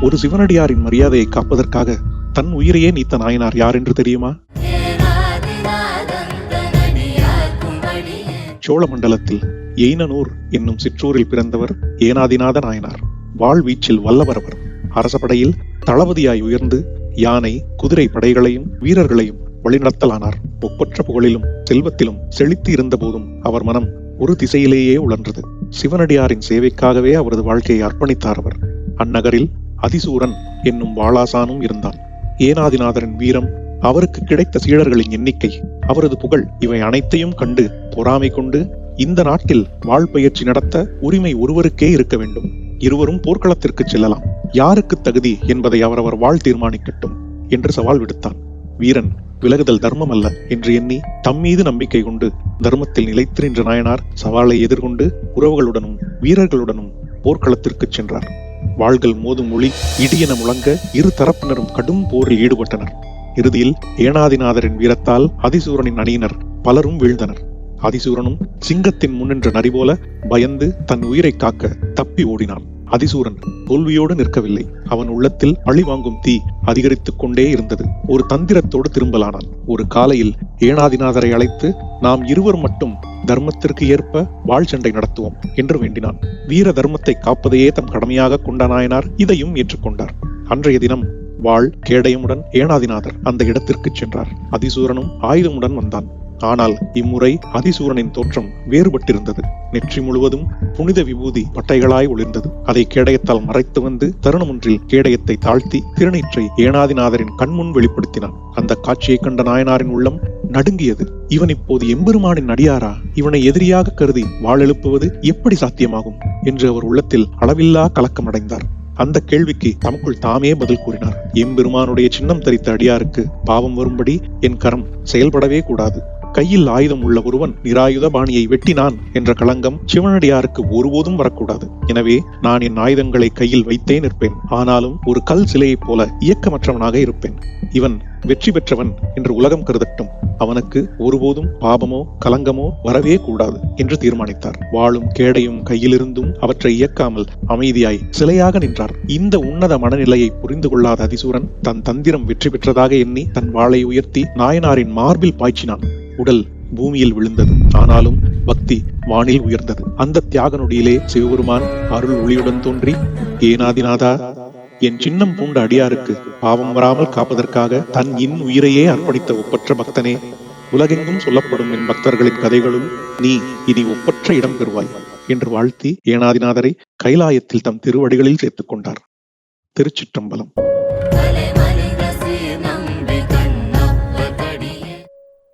ஒரு சிவனடியாரின் மரியாதையை காப்பதற்காக தன் உயிரையே நீத்த நாயனார் யார் என்று தெரியுமா? சோழமண்டலத்தில் எய்னனூர் என்னும் சிற்றூரில் பிறந்தவர் ஏனாதிநாத நாயனார். வாழ்வீச்சில் வல்லவரவர். அரசபடையில் தளபதியாய் உயர்ந்து யானை குதிரை படைகளையும் வீரர்களையும் வழிநடத்தலானார். ஒப்பற்ற புகழிலும் செல்வத்திலும் செழித்து இருந்த போதும் அவர் மனம் ஒரு திசையிலேயே உழன்றது. சிவனடியாரின் சேவைக்காகவே அவரது வாழ்க்கையை அர்ப்பணித்தார் அவர். அந்நகரில் அதிசூரன் என்னும் வாளாசானும் இருந்தான். ஏனாதிநாதரின் வீரம் அவருக்கு கிடைத்த சீடர்களின் எண்ணிக்கை அவரது புகழ் இவை அனைத்தையும் கண்டு பொறாமை கொண்டு இந்த நாட்டில் வாழ்பயிற்சி நடத்த உரிமை ஒருவருக்கே இருக்க வேண்டும். இருவரும் போர்க்களத்திற்கு செல்லலாம். யாருக்கு தகுதி என்பதை அவரவர் வாழ் தீர்மானிக்கட்டும் என்று சவால் விடுத்தான். வீரன் விலகுதல் தர்மம் அல்ல என்று எண்ணி தம் மீது நம்பிக்கை கொண்டு தர்மத்தில் நிலைத்து நின்ற நாயனார் சவாலை எதிர்கொண்டு உறவுகளுடனும் வீரர்களுடனும் போர்க்களத்திற்கு சென்றார். வாள்கள் மோதும் ஒளி இடியென முழங்க இரு தரப்பினரும் கடும் போரில் ஈடுபட்டனர். இறுதியில் ஏனாதிநாதரின் வீரத்தால் அதிசூரனின் அணியினர் பலரும் வீழ்ந்தனர். அதிசூரனும் சிங்கத்தின் முன்னின்ற நரி போல பயந்து தன் உயிரை காக்க தப்பி ஓடினான். அதிசூரன் தோல்வியோடு நிற்கவில்லை. அவன் உள்ளத்தில் பழி வாங்கும் தீ அதிகரித்துக் கொண்டே இருந்தது. ஒரு தந்திரத்தோடு திரும்பலானான். ஒரு காலையில் ஏனாதிநாதரை அழைத்து நாம் இருவர் மட்டும் தர்மத்திற்கு ஏற்ப வாழ் சண்டை நடத்துவோம் என்று வேண்டினான். வீர தர்மத்தை காப்பதையே தம் கடமையாக கொண்ட நாயனார் இதையும் ஏற்றுக்கொண்டார். அன்றைய தினம் வாழ் கேடயமுடன் ஏனாதிநாதர் அந்த இடத்திற்கு சென்றார். அதிசூரனும் ஆயுதமுடன் வந்தான். ஆனால் இம்முறை அதிசூரனின் தோற்றம் வேறுபட்டிருந்தது. நெற்றி முழுவதும் புனித விபூதி பட்டைகளாய் ஒளிர்ந்தது. அதை கேடயத்தால் மறைத்து வந்து தருணமொன்றில் கேடயத்தை தாழ்த்தி திருநீற்றை ஏனாதிநாதரின் கண்முன் வெளிப்படுத்தினான். அந்த காட்சியை கண்ட நாயனாரின் உள்ளம் நடுங்கியது. இவன் இப்போது எம்பெருமானின் அடியாரா? இவனை எதிரியாக கருதி வாழெழுப்புவது எப்படி சாத்தியமாகும்? என்று அவர் உள்ளத்தில் அளவில்லா கலக்கமடைந்தார் அந்த கேள்விக்கு தமக்குள் தாமே பதில் கூறினார். எம்பெருமானுடைய சின்னம் தரித்த அடியாருக்கு பாவம் வரும்படி என் கரம் செயல்படவே கூடாது. கையில் ஆயுதம் உள்ள ஒருவன் நிராயுத பாணியை வெட்டினான் என்ற களங்கம் சிவனடியாருக்கு ஒருபோதும் வரக்கூடாது. எனவே நான் என் ஆயுதங்களை கையில் வைத்தே நிற்பேன். ஆனாலும் ஒரு கல் சிலையைப் போல இயக்கமற்றவனாக இருப்பேன். இவன் வெற்றி பெற்றவன் என்று உலகம் கருதட்டும். அவனுக்கு ஒருபோதும் பாபமோ கலங்கமோ வரவே கூடாது என்று தீர்மானித்தார். வாளும் கேடையும் கையிலிருந்தும் அவற்றை இயக்காமல் அமைதியாய் சிலையாக நின்றார். இந்த உன்னத மனநிலையை புரிந்து கொள்ளாத அதிசூரன் தன் தந்திரம் வெற்றி பெற்றதாக எண்ணி தன் வாளை உயர்த்தி நாயனாரின் மார்பில் பாய்ச்சினான். உடல் பூமியில் விழுந்தது. ஆனாலும் பக்தி வானில் உயர்ந்தது. அந்த தியாக நொடியிலே சிவபெருமான் அருள் ஒளியுடன் தோன்றி ஏனாதிநாதா என் சின்னம் பூண்ட அடியாருக்கு பாவம் வராமல் காப்பதற்காக தன் இன் உயிரையே அர்ப்பணித்த ஒப்பற்ற பக்தனே உலகெங்கும் சொல்லப்படும் என் பக்தர்களின் கதைகளும் நீ இனி ஒப்பற்ற இடம் பெறுவாய் என்று வாழ்த்தி ஏனாதிநாதரை கைலாயத்தில் தம் திருவடிகளில் சேர்த்துக் கொண்டார். திருச்சிற்றம்பலம்.